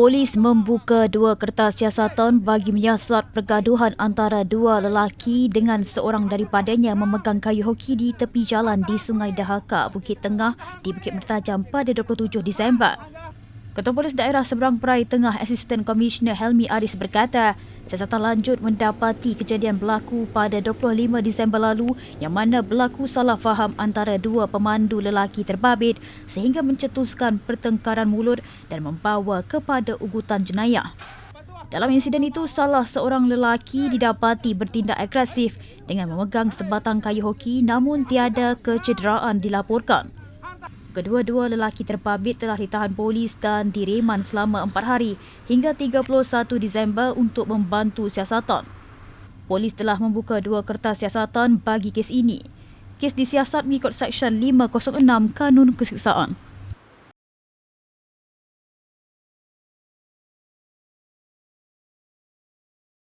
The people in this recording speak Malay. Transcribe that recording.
Polis membuka dua kertas siasatan bagi menyiasat pergaduhan antara dua lelaki dengan seorang daripadanya memegang kayu hoki di tepi jalan di Sungai Dahaka, Bukit Tengah di Bukit Mertajam pada 27 Disember. Ketua Polis Daerah Seberang Perai Tengah Asisten Komisioner Helmi Aris berkata, siasatan lanjut mendapati kejadian berlaku pada 25 Disember lalu yang mana berlaku salah faham antara dua pemandu lelaki terbabit sehingga mencetuskan pertengkaran mulut dan membawa kepada ugutan jenayah. Dalam insiden itu, salah seorang lelaki didapati bertindak agresif dengan memegang sebatang kayu hoki namun tiada kecederaan dilaporkan. Kedua-dua lelaki terbabit telah ditahan polis dan direman selama empat hari hingga 31 Disember untuk membantu siasatan. Polis telah membuka dua kertas siasatan bagi kes ini. Kes disiasat mengikut Seksyen 506 Kanun Keseksaan.